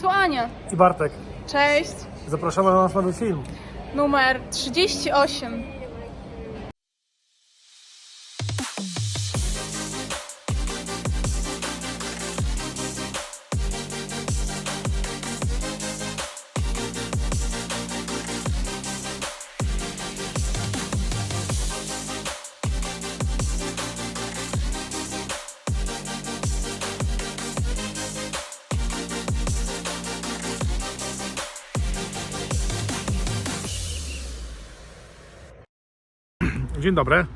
Tu Ania. i Bartek. Cześć. Zapraszamy na nasz nowy film. Numer 38. Dzień dobry.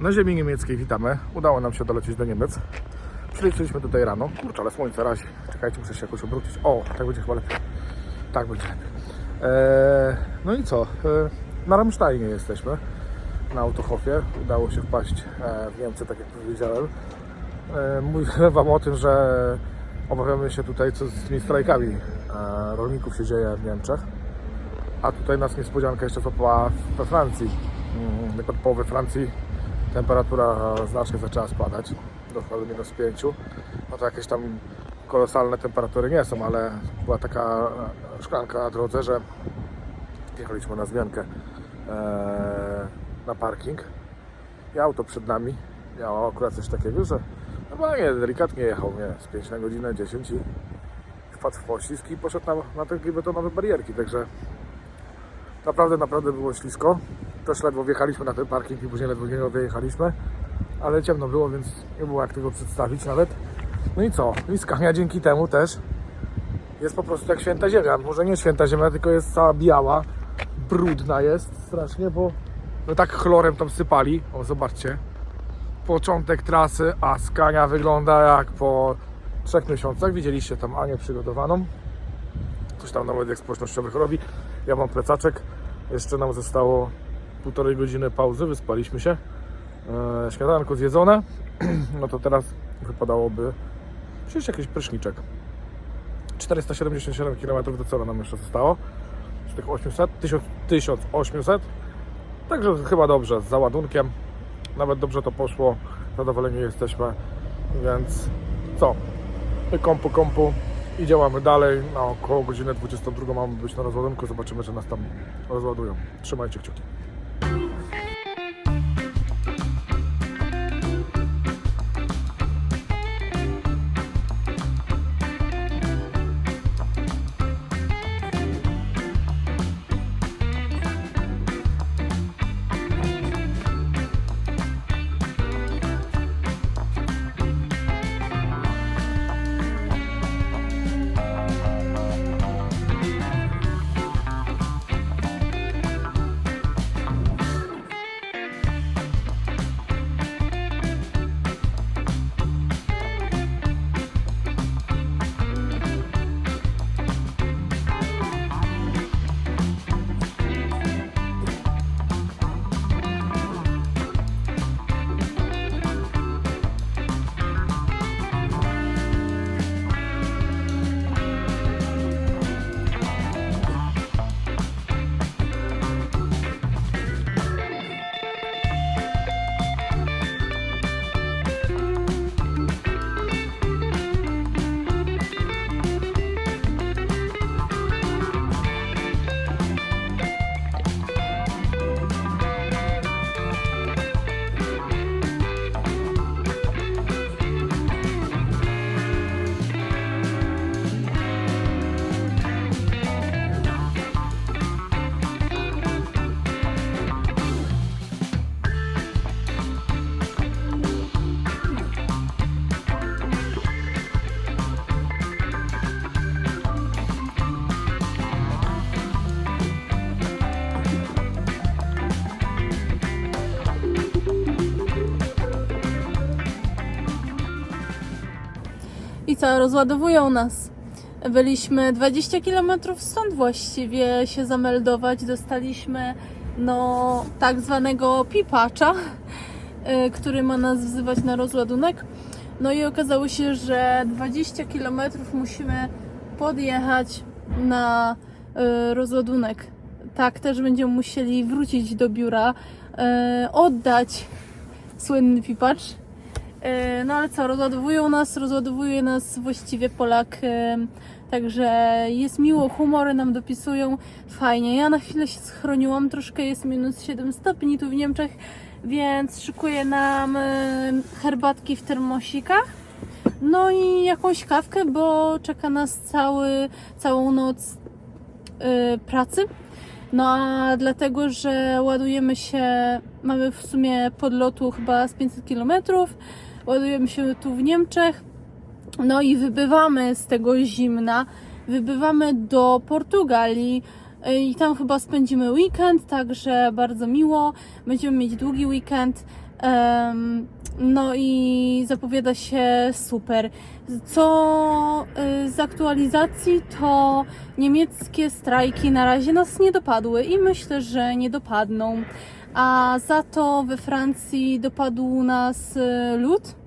Na ziemi niemieckiej witamy. Udało nam się dolecieć do Niemiec. Przylecieliśmy tutaj rano. Kurczę, ale słońce razi. Czekajcie, muszę się jakoś obrócić. O, tak będzie chyba lepiej. Tak będzie lepiej. Eee, no i co? Eee, na Ramsteinie jesteśmy. Na Autohofie. Udało się wpaść e, w Niemcy, tak jak powiedziałem. E, mówiłem Wam o tym, że obawiamy się tutaj, co z tymi strajkami e, rolników się dzieje w Niemczech. A tutaj nas niespodzianka jeszcze złapała we Francji. Mm, od połowy Francji temperatura znacznie zaczęła spadać do chyba do minus 5. No to jakieś tam kolosalne temperatury nie są, ale była taka szklanka na drodze, że jechaliśmy na zmiankę e, na parking i auto przed nami miało akurat coś takiego, że normalnie delikatnie jechał, nie, z 5 na godzinę, 10 i wpadł w poślizg i poszedł na, na takie betonowe barierki, także Naprawdę, naprawdę było ślisko. Też ledwo wjechaliśmy na ten parking i później ledwo z niego wyjechaliśmy. Ale ciemno było, więc nie było jak tego przedstawić nawet. No i co? I Skania dzięki temu też jest po prostu jak święta ziemia. Może nie święta ziemia, tylko jest cała biała. Brudna jest strasznie, bo no tak chlorem tam sypali. O, zobaczcie. Początek trasy, a Skania wygląda jak po trzech miesiącach. Widzieliście tam Anię przygotowaną coś tam na mediach społecznościowych robi. Ja mam plecaczek. Jeszcze nam zostało półtorej godziny pauzy, wyspaliśmy się. E, śniadanko zjedzone. No to teraz wypadałoby wziąć jakiś pryszniczek. 477 km do celu nam jeszcze zostało. Z tych 800, 1000 1800. Także chyba dobrze, z załadunkiem. Nawet dobrze to poszło. Zadowoleni jesteśmy. Więc co? kompu kompu i działamy dalej. Na około godziny 22 mamy być na rozładunku. Zobaczymy, czy nas tam rozładują. Trzymajcie kciuki. Co, rozładowują nas. Byliśmy 20 km stąd właściwie się zameldować. Dostaliśmy no tak zwanego pipacza, y, który ma nas wzywać na rozładunek. No i okazało się, że 20 km musimy podjechać na y, rozładunek. Tak, też będziemy musieli wrócić do biura, y, oddać słynny pipacz No ale co, rozładowują nas, rozładowuje nas właściwie Polak. e, Także jest miło, humory nam dopisują. Fajnie. Ja na chwilę się schroniłam, troszkę jest minus 7 stopni tu w Niemczech, więc szykuję nam e, herbatki w termosikach. No i jakąś kawkę, bo czeka nas cały, całą noc pracy. No a dlatego, że ładujemy się, mamy w sumie podlotu chyba z 500 km, ładujemy się tu w Niemczech, no i wybywamy z tego zimna, wybywamy do Portugalii i tam chyba spędzimy weekend, także bardzo miło, będziemy mieć długi weekend. no i zapowiada się super. Co y, z aktualizacji, to niemieckie strajki na razie nas nie dopadły i myślę, że nie dopadną. A za to we Francji dopadł nas y, lód.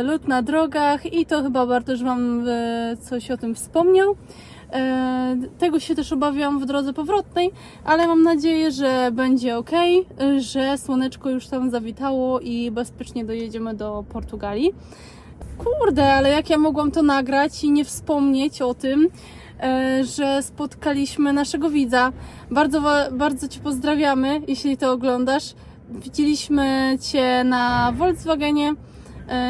Y, Lód na drogach i to chyba Bartosz Wam y, coś o tym wspomniał. E, Tego się też obawiam w drodze powrotnej, ale mam nadzieję, że będzie ok, że słoneczko już tam zawitało i bezpiecznie dojedziemy do Portugalii. Kurde, ale jak ja mogłam to nagrać i nie wspomnieć o tym, e, że spotkaliśmy naszego widza. Bardzo, bardzo Cię pozdrawiamy, jeśli to oglądasz. Widzieliśmy Cię na Volkswagenie, e,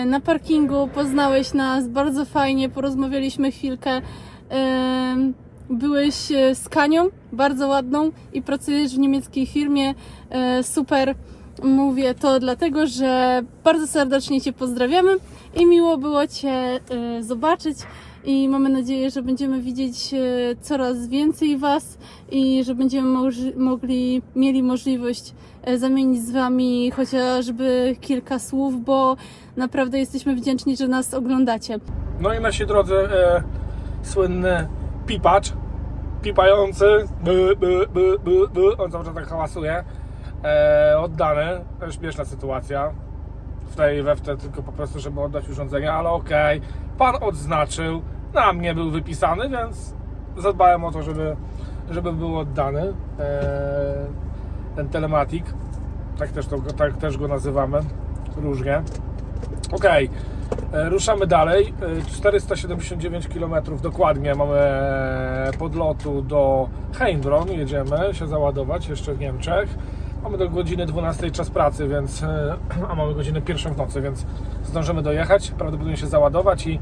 na parkingu, poznałeś nas bardzo fajnie, porozmawialiśmy chwilkę. E, Byłeś e, z Kanią, bardzo ładną i pracujesz w niemieckiej firmie. E, Super. Mówię to dlatego, że bardzo serdecznie Cię pozdrawiamy i miło było Cię e, zobaczyć. I mamy nadzieję, że będziemy widzieć e, coraz więcej Was i że będziemy mogli, mieli możliwość e, zamienić z Wami chociażby kilka słów, bo naprawdę jesteśmy wdzięczni, że nas oglądacie. No i nasi drodzy, e, słynny pipacz, pipający, by, by, by, by, by, on cały czas tak hałasuje, e, oddany, śmieszna sytuacja, w tej we tylko po prostu, żeby oddać urządzenie, ale okej, pan odznaczył, na mnie był wypisany, więc zadbałem o to, żeby, żeby był oddany, e, ten telematik, tak też, to, tak też go nazywamy, różnie. Okej, e, ruszamy dalej. E, 479 km dokładnie mamy e, podlotu do Heimbronn. Jedziemy się załadować jeszcze w Niemczech. Mamy do godziny 12 czas pracy, więc e, a mamy godzinę pierwszą w nocy, więc zdążymy dojechać, prawdopodobnie się załadować i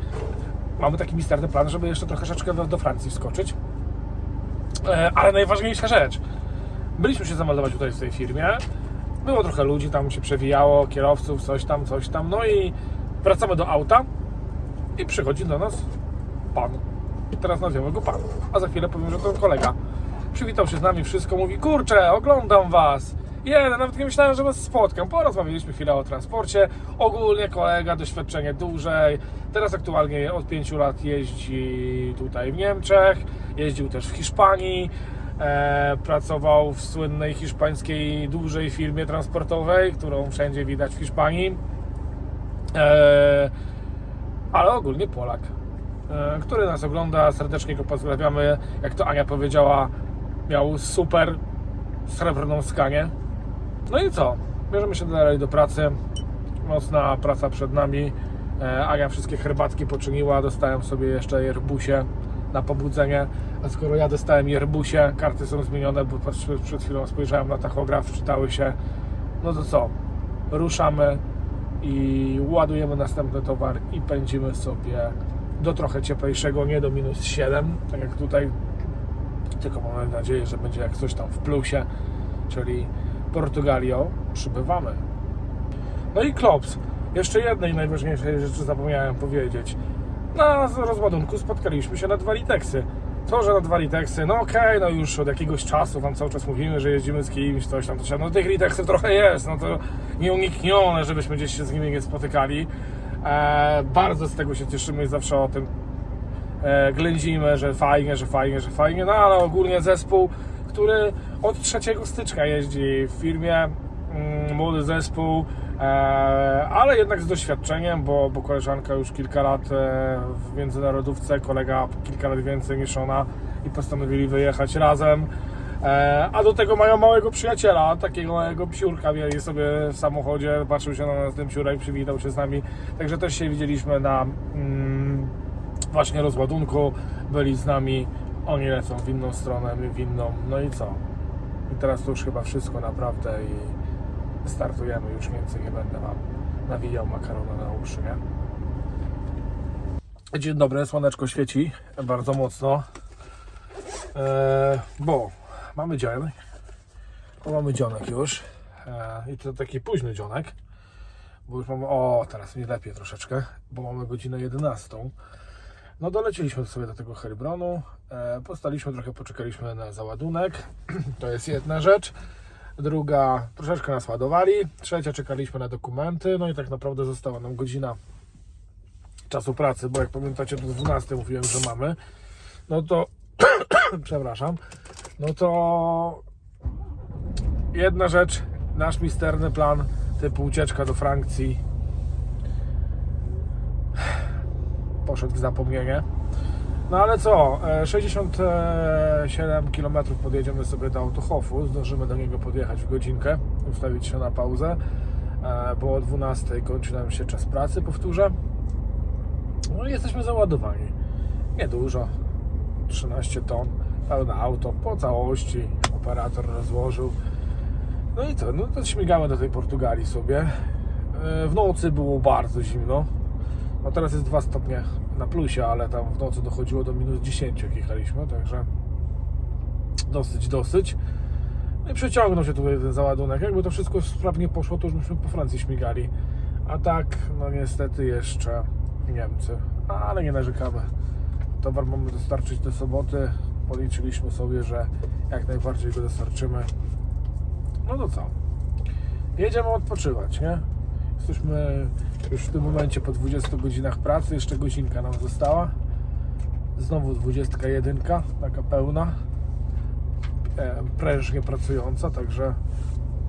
mamy taki misterny plan, żeby jeszcze troszeczkę do Francji wskoczyć. E, Ale najważniejsza rzecz. Byliśmy się zameldować tutaj w tej firmie. Było trochę ludzi, tam się przewijało, kierowców, coś tam, coś tam. No i wracamy do auta i przychodzi do nas pan. Teraz nazwiemy go pan, a za chwilę powiem, że to kolega. Przywitał się z nami, wszystko mówi, kurczę, oglądam was. Jeden, nawet nie myślałem, że was spotkam. Porozmawialiśmy chwilę o transporcie. Ogólnie kolega, doświadczenie dłużej. Teraz aktualnie od 5 lat jeździ tutaj w Niemczech. Jeździł też w Hiszpanii. E, pracował w słynnej hiszpańskiej dużej firmie transportowej, którą wszędzie widać w Hiszpanii. E, ale ogólnie Polak, e, który nas ogląda. Serdecznie go pozdrawiamy. Jak to Ania powiedziała, miał super srebrną skanię. No i co? Bierzemy się dalej do pracy. Mocna praca przed nami. E, Ania wszystkie herbatki poczyniła. Dostałem sobie jeszcze jerbusie na pobudzenie. A skoro ja dostałem jerbusie, karty są zmienione, bo przed chwilą spojrzałem na tachograf, czytały się. No to co? Ruszamy i ładujemy następny towar i pędzimy sobie do trochę cieplejszego, nie do minus 7, tak jak tutaj, tylko mamy nadzieję, że będzie jak coś tam w plusie, czyli Portugalio, przybywamy. No i Klops. Jeszcze jednej najważniejszej rzeczy zapomniałem powiedzieć. Na rozładunku spotkaliśmy się na dwa Liteksy. To, że na dwa Liteksy, no okej, no już od jakiegoś czasu Wam cały czas mówimy, że jeździmy z kimś, coś tam, coś tam. No tych Liteksów trochę jest, no to nieuniknione, żebyśmy gdzieś się z nimi nie spotykali. E, bardzo z tego się cieszymy i zawsze o tym e, ględzimy, że fajnie, że fajnie, że fajnie, no ale ogólnie zespół, który od 3 stycznia jeździ w firmie, mm, młody zespół, e, ale jednak z doświadczeniem, bo, bo koleżanka już kilka lat e, w międzynarodówce, kolega kilka lat więcej niż ona i postanowili wyjechać razem. E, a do tego mają małego przyjaciela, takiego małego psiurka mieli sobie w samochodzie, patrzył się na nas ten psiurek, przywitał się z nami, także też się widzieliśmy na mm, właśnie rozładunku, byli z nami, oni lecą w inną stronę, my w inną, no i co? I teraz to już chyba wszystko naprawdę i startujemy, już więcej nie będę Wam nawijał makaronu na uszy, nie? Dzień dobry, słoneczko świeci bardzo mocno, e, bo mamy dzień, bo mamy dzionek już e, i to taki późny dzionek, bo już mamy, o teraz mi lepiej troszeczkę, bo mamy godzinę 11. No dolecieliśmy sobie do tego Helibronu, e, postaliśmy trochę, poczekaliśmy na załadunek, to jest jedna rzecz. Druga, troszeczkę nas ładowali. Trzecia, czekaliśmy na dokumenty. No i tak naprawdę została nam godzina czasu pracy, bo jak pamiętacie, do 12 mówiłem, że mamy. No to, przepraszam, no to jedna rzecz, nasz misterny plan typu ucieczka do Francji poszedł w zapomnienie. No ale co, e, 67 km podjedziemy sobie do Autohofu, zdążymy do niego podjechać w godzinkę, ustawić się na pauzę, e, bo o 12 kończy nam się czas pracy, powtórzę. No i jesteśmy załadowani. Niedużo, 13 ton, pełne auto, po całości operator rozłożył. No i co, no to śmigamy do tej Portugalii sobie. E, W nocy było bardzo zimno, no teraz jest 2 stopnie na plusie, ale tam w nocy dochodziło do minus 10 jak jechaliśmy, także dosyć, dosyć. No i przeciągnął się tutaj ten załadunek. Jakby to wszystko sprawnie poszło, to już byśmy po Francji śmigali. A tak, no niestety jeszcze Niemcy. Ale nie narzekamy. Towar mamy dostarczyć do soboty. Policzyliśmy sobie, że jak najbardziej go dostarczymy. No to co? Jedziemy odpoczywać, nie? Jesteśmy już w tym momencie po 20 godzinach pracy, jeszcze godzinka nam została. Znowu 21, taka pełna, e, prężnie pracująca, także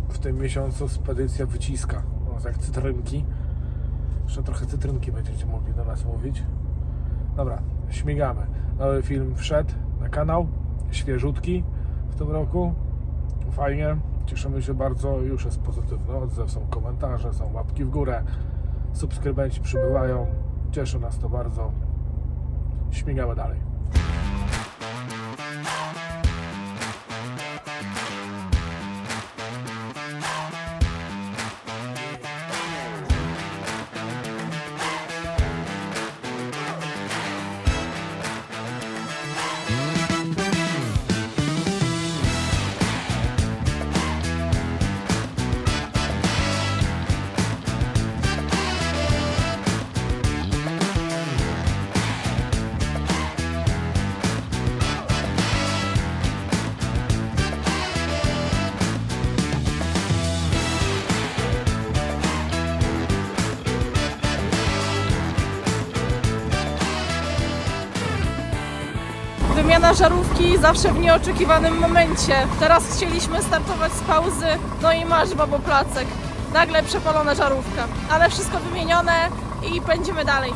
w tym miesiącu spedycja wyciska, no, jak cytrynki. Jeszcze trochę cytrynki będziecie mogli do nas mówić. Dobra, śmigamy. Nowy film wszedł na kanał, świeżutki w tym roku. Fajnie, cieszymy się bardzo, już jest pozytywny odzew, są komentarze, są łapki w górę, subskrybenci przybywają, cieszy nas to bardzo. Śmigamy dalej. Wymiana żarówki zawsze w nieoczekiwanym momencie. Teraz chcieliśmy startować z pauzy, no i masz babo placek. Nagle przepalona żarówka. Ale wszystko wymienione i pędzimy dalej.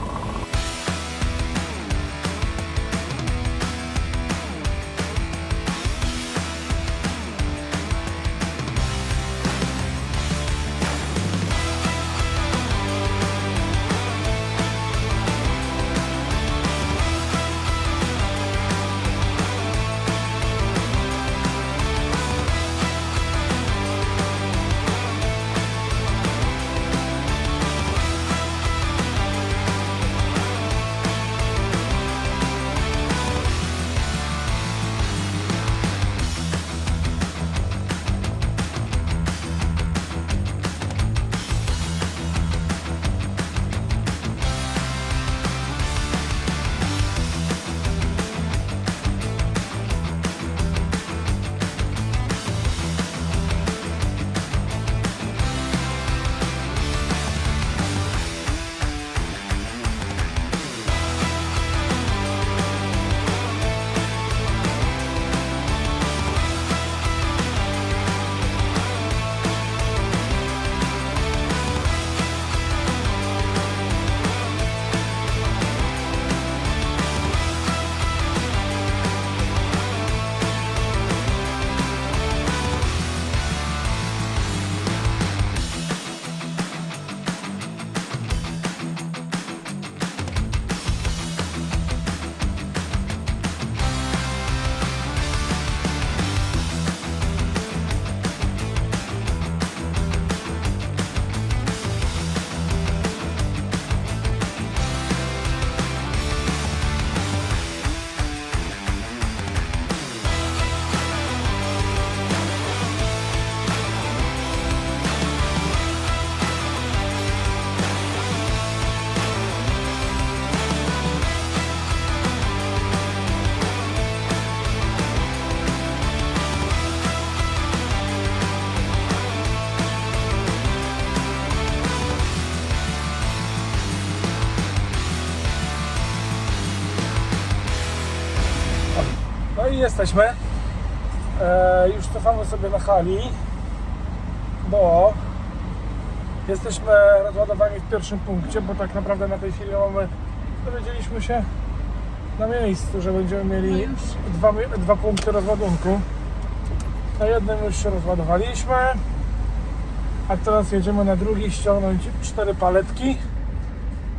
I jesteśmy. E, już cofamy sobie na hali, bo jesteśmy rozładowani w pierwszym punkcie, bo tak naprawdę na tej chwili mamy, dowiedzieliśmy się na miejscu, że będziemy mieli dwa, mi- dwa punkty rozładunku. Na jednym już się rozładowaliśmy, a teraz jedziemy na drugi ściągnąć cztery paletki,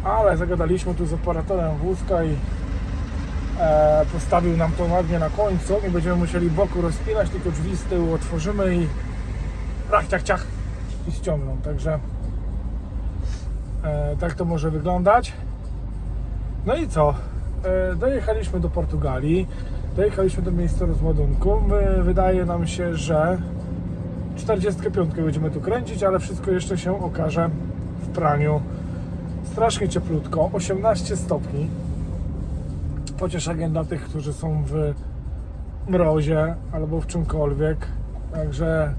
ale zagadaliśmy tu z operatorem wózka i postawił nam to ładnie na końcu. Nie będziemy musieli boku rozpinać, tylko drzwi z tyłu otworzymy i rach, ciach, ciach i ściągną. Także e, tak to może wyglądać. No i co? E, dojechaliśmy do Portugalii, dojechaliśmy do miejsca rozładunku. Wydaje nam się, że 45 będziemy tu kręcić, ale wszystko jeszcze się okaże w praniu. Strasznie cieplutko, 18 stopni pocieszenie dla tych, którzy są w mrozie albo w czymkolwiek. Także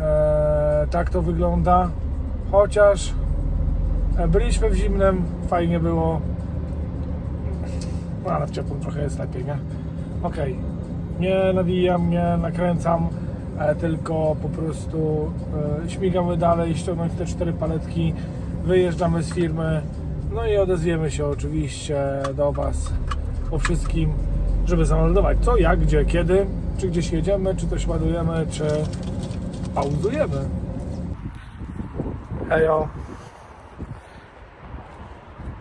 e, tak to wygląda. Chociaż e, byliśmy w zimnym, fajnie było. No, ale w ciepłym trochę jest lepiej, nie? Okej. Nie nawijam, nie nakręcam, e, tylko po prostu e, śmigamy dalej, ściągnąć te cztery paletki, wyjeżdżamy z firmy, no i odezwiemy się oczywiście do Was o wszystkim, żeby zameldować co, jak, gdzie, kiedy, czy gdzieś jedziemy, czy coś ładujemy, czy pauzujemy. Hejo.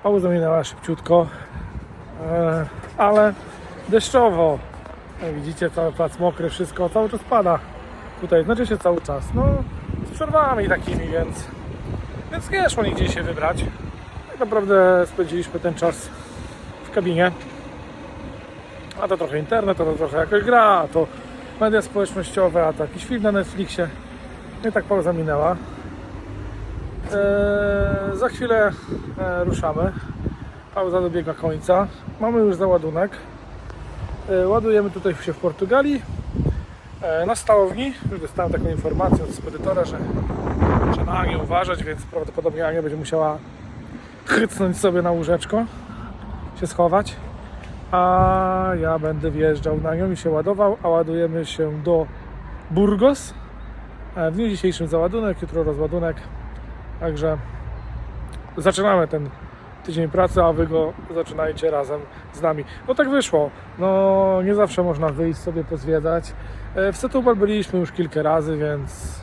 Pauza minęła szybciutko, e, ale deszczowo. Jak widzicie, cały plac mokry, wszystko cały czas pada. Tutaj, znaczy się cały czas. No, z przerwami takimi, więc, więc nie szło nigdzie się wybrać. Tak naprawdę spędziliśmy ten czas w kabinie. A to trochę internet, a to trochę jakaś gra, a to media społecznościowe, a to jakiś film na Netflixie. No i tak pauza minęła. Eee, za chwilę e, ruszamy. Pauza dobiega końca. Mamy już załadunek. E, ładujemy tutaj się w Portugalii. E, na stałowni. Już dostałem taką informację od spedytora, że trzeba na Anię uważać, więc prawdopodobnie Ania będzie musiała chrycnąć sobie na łóżeczko, się schować. A ja będę wjeżdżał na nią i się ładował, a ładujemy się do Burgos. E, W dniu dzisiejszym załadunek, jutro rozładunek. Także zaczynamy ten tydzień pracy, a wy go zaczynajcie razem z nami. No tak wyszło. No nie zawsze można wyjść sobie pozwiedzać. E, W Setúbal byliśmy już kilka razy, więc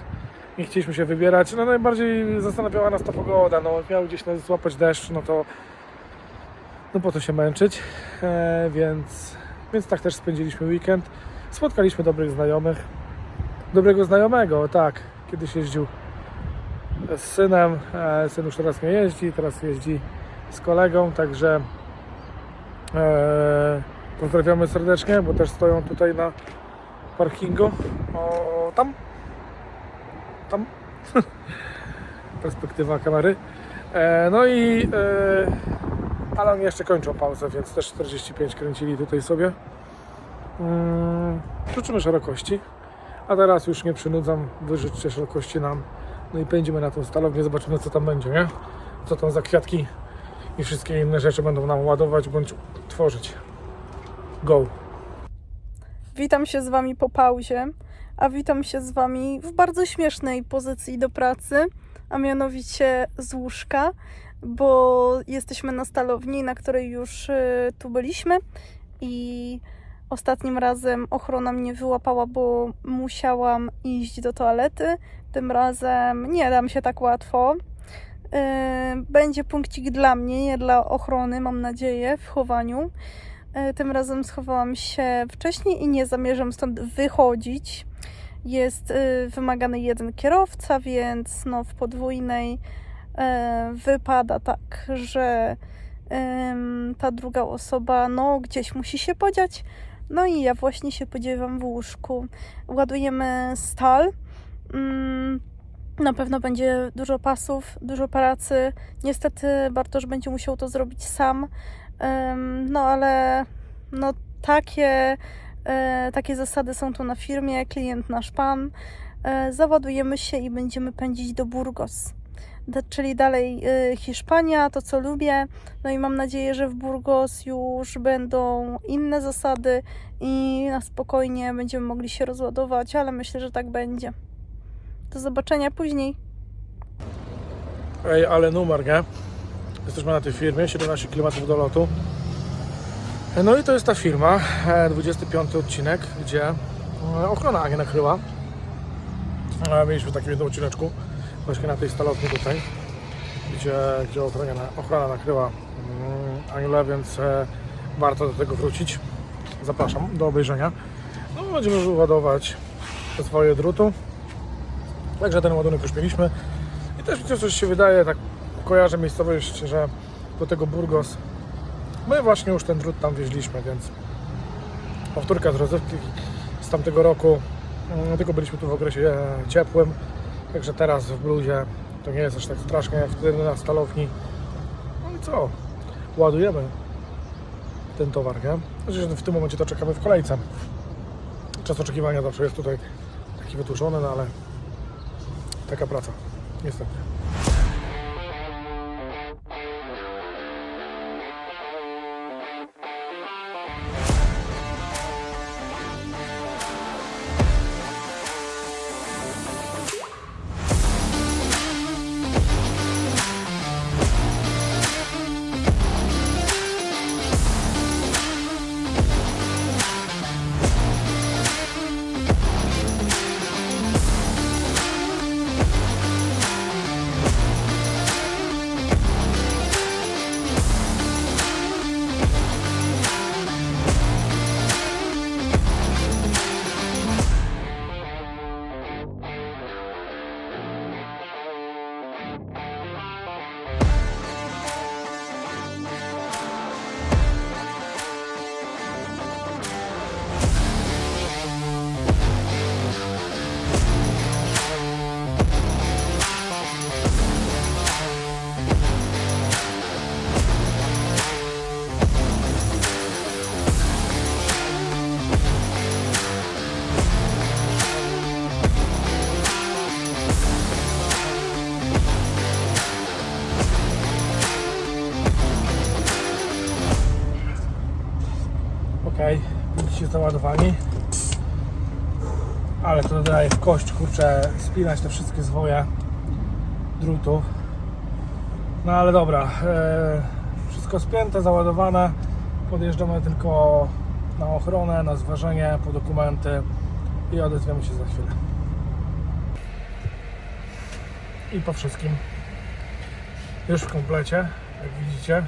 nie chcieliśmy się wybierać. No najbardziej zastanawiała nas ta pogoda. No miał gdzieś nas złapać deszcz, no to no po to się męczyć. E, więc, więc tak też spędziliśmy weekend. Spotkaliśmy dobrych znajomych. Dobrego znajomego, tak. Kiedyś jeździł z synem. E, syn już teraz nie jeździ, teraz jeździ z kolegą, także e, pozdrawiamy serdecznie, bo też stoją tutaj na parkingu. O, tam. Tam. Perspektywa kamery. E, no i e, ale oni jeszcze kończą pauzę, więc też 45 kręcili tutaj sobie. Mm, życzymy szerokości. A teraz już nie przynudzam, wy życzcie szerokości nam. No i pędzimy na tą stalownię, zobaczymy co tam będzie, nie? Co tam za kwiatki i wszystkie inne rzeczy będą nam ładować bądź tworzyć. Go! Witam się z Wami po pauzie, a witam się z Wami w bardzo śmiesznej pozycji do pracy, a mianowicie z łóżka, bo jesteśmy na stalowni, na której już y, tu byliśmy i ostatnim razem ochrona mnie wyłapała, bo musiałam iść do toalety. Tym razem nie dam się tak łatwo. Y, Będzie punkcik dla mnie, nie dla ochrony, mam nadzieję, w chowaniu. E, Tym razem schowałam się wcześniej i nie zamierzam stąd wychodzić. Jest wymagany jeden kierowca, więc no w podwójnej wypada tak, że ta druga osoba no gdzieś musi się podziać. No i ja właśnie się podziewam w łóżku. Ładujemy stal. Mm, na pewno będzie dużo pasów, dużo pracy. Niestety Bartosz będzie musiał to zrobić sam. No ale no takie, e, takie zasady są tu na firmie, klient nasz pan. E, Załadujemy się i będziemy pędzić do Burgos. Czyli dalej y, Hiszpania, to co lubię. No i mam nadzieję, że w Burgos już będą inne zasady i na spokojnie będziemy mogli się rozładować, ale myślę, że tak będzie. Do zobaczenia później. Ej, ale numer, nie? Jesteśmy na tej firmie, 17 km do lotu. No i to jest ta firma, e, 25 odcinek, gdzie e, ochrona nie nakryła. E, Mieliśmy w jednym odcineczku, właśnie na tej stalowni tutaj, gdzie, gdzie ochrona, ochrona nakryła mm, Aniule, więc e, warto do tego wrócić. Zapraszam do obejrzenia. No, będziemy ładować swoje drutu. Także ten ładunek już mieliśmy. I też mi coś się wydaje, tak kojarzę miejscowość, że do tego Burgos my właśnie już ten drut tam wieźliśmy, więc powtórka z rozrywki z tamtego roku, mm, tylko byliśmy tu w okresie e, ciepłym, także teraz w bluzie to nie jest aż tak strasznie jak wtedy na stalowni. No i co? Ładujemy ten towar, nie? Znaczy, w tym momencie to czekamy w kolejce. Czas oczekiwania zawsze jest tutaj taki wydłużony, no ale taka praca, niestety. Ale to dodaje w kość, kurczę, spinać te wszystkie zwoje drutu. No ale dobra, e, wszystko spięte, załadowane. Podjeżdżamy tylko na ochronę, na zważenie, po dokumenty i odezwiemy się za chwilę. I po wszystkim. Już w komplecie, jak widzicie.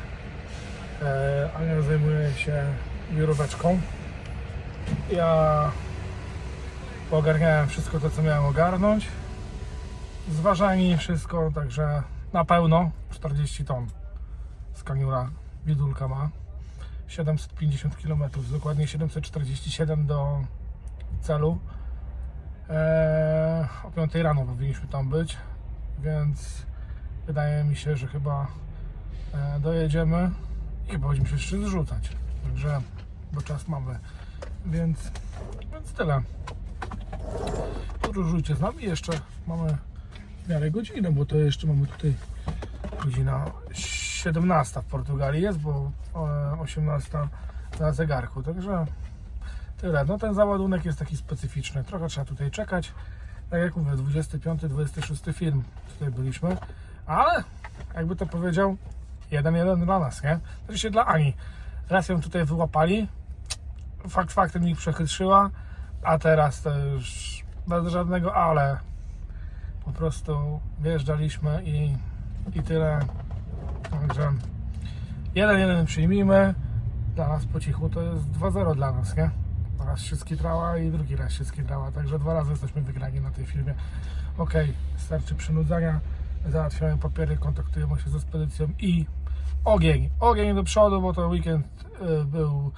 E, Ania zajmuje się biuróweczką. Ja ogarniałem wszystko to, co miałem ogarnąć. Zważani wszystko, także na pełno 40 ton z kaniura ma. 750 km, dokładnie 747 do celu. Eee, o 5 rano powinniśmy tam być, więc wydaje mi się, że chyba e, dojedziemy i chyba będziemy się jeszcze zrzucać. Także, bo czas mamy. Więc, więc tyle. Podróżujcie z nami. Jeszcze mamy w miarę godzinę, bo to jeszcze mamy tutaj godzina 17 w Portugalii jest, bo e, 18 na zegarku. Także tyle. No ten załadunek jest taki specyficzny. Trochę trzeba tutaj czekać. Tak jak mówię, 25-26 film tutaj byliśmy, ale jakby to powiedział, jeden jeden dla nas, nie? Oczywiście dla Ani. Raz ją tutaj wyłapali, fakt faktem ich przechytrzyła, a teraz to już bez żadnego ale. Po prostu wjeżdżaliśmy i, i tyle. Także jeden jeden przyjmijmy. Dla nas po cichu to jest 2-0 dla nas, nie? Raz się skitrała i drugi raz się skitrała, także dwa razy jesteśmy wygrani na tej filmie. Ok, starczy przynudzania, załatwiamy papiery, kontaktujemy się ze spedycją i ogień. Ogień do przodu, bo to weekend y, był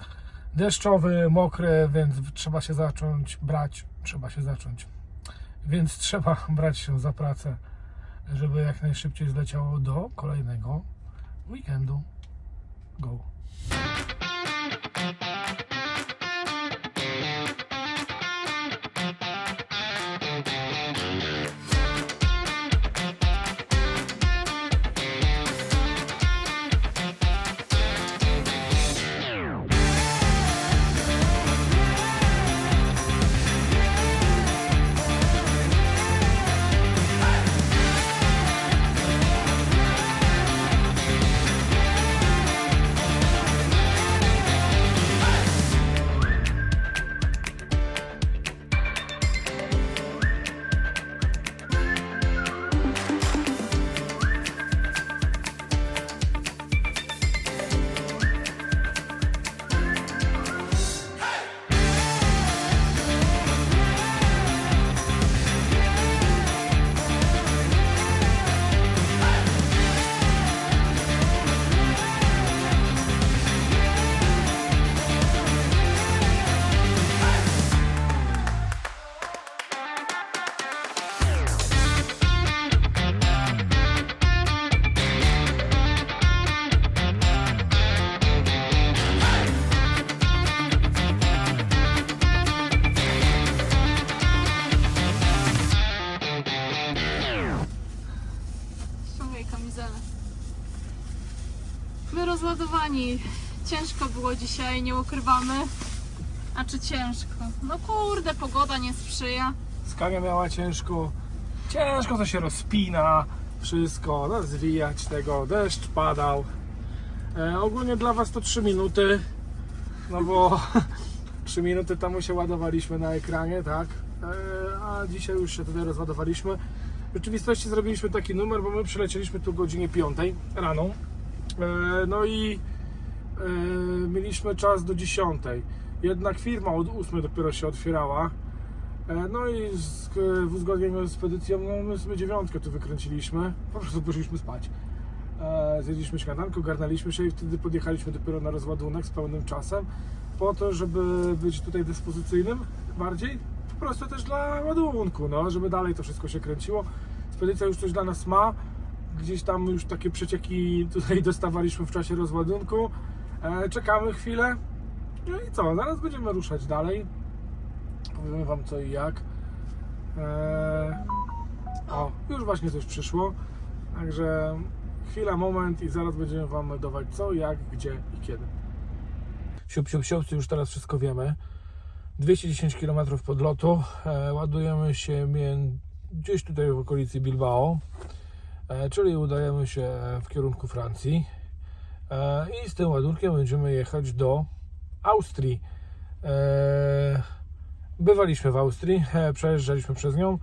deszczowy, mokry, więc trzeba się zacząć brać, trzeba się zacząć. Więc trzeba brać się za pracę, żeby jak najszybciej zleciało do kolejnego weekendu. Go. Dzisiaj, nie ukrywamy. A czy ciężko? No kurde, pogoda nie sprzyja. Skania miała ciężko. Ciężko to się rozpina. Wszystko, no, zwijać tego. Deszcz padał. E, ogólnie dla Was to 3 minuty. No bo 3 minuty temu się ładowaliśmy na ekranie, tak? E, a dzisiaj już się tutaj rozładowaliśmy. W rzeczywistości zrobiliśmy taki numer, bo my przylecieliśmy tu godzinie 5 rano. E, no i e, mieliśmy czas do 10. Jednak firma od 8 dopiero się otwierała. E, No i z, w uzgodnieniu z petycją, no my sobie dziewiątkę tu wykręciliśmy, po prostu poszliśmy spać. E, Zjedliśmy śniadanko, garnęliśmy się i wtedy podjechaliśmy dopiero na rozładunek z pełnym czasem, po to, żeby być tutaj dyspozycyjnym bardziej, po prostu też dla ładunku, no, żeby dalej to wszystko się kręciło. Spedycja już coś dla nas ma, gdzieś tam już takie przecieki tutaj dostawaliśmy w czasie rozładunku. E, Czekamy chwilę, no i co, zaraz będziemy ruszać dalej. Powiemy Wam co i jak. Eee, o, już właśnie coś przyszło. Także chwila, moment i zaraz będziemy Wam meldować co, jak, gdzie i kiedy. Siup, siup, siup, już teraz wszystko wiemy. 210 km podlotu. E, ładujemy się gdzieś tutaj w okolicy Bilbao. E, czyli udajemy się w kierunku Francji. E, I z tym ładunkiem będziemy jechać do Austrii. E, Bywaliśmy w Austrii, e, przejeżdżaliśmy przez nią.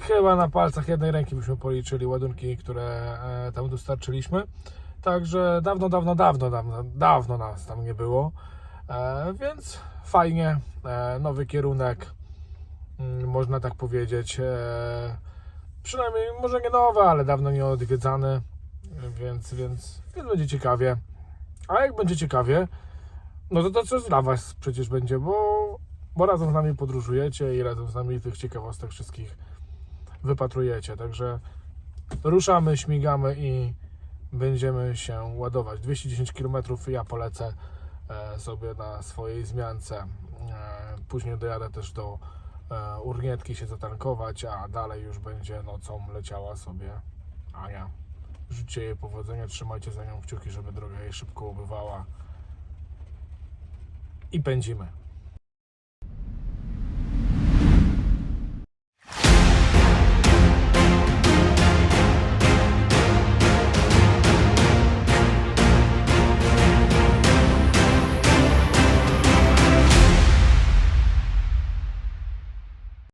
Chyba na palcach jednej ręki byśmy policzyli ładunki, które tam dostarczyliśmy. Także dawno, dawno, dawno, dawno, dawno nas tam nie było. Więc fajnie, nowy kierunek, mm, można tak powiedzieć. Przynajmniej może nie nowy, ale dawno nie odwiedzany, więc, więc, więc będzie ciekawie. A jak będzie ciekawie, no to to coś dla Was przecież będzie, bo, bo razem z nami podróżujecie i razem z nami tych ciekawostek wszystkich wypatrujecie. Także ruszamy, śmigamy i będziemy się ładować. 210 km ja polecę e, sobie na swojej zmiance. E, później dojadę też do e, Urnietki się zatankować, a dalej już będzie nocą leciała sobie Ania. Życzę jej powodzenia, trzymajcie za nią kciuki, żeby droga jej szybko ubywała i pędzimy.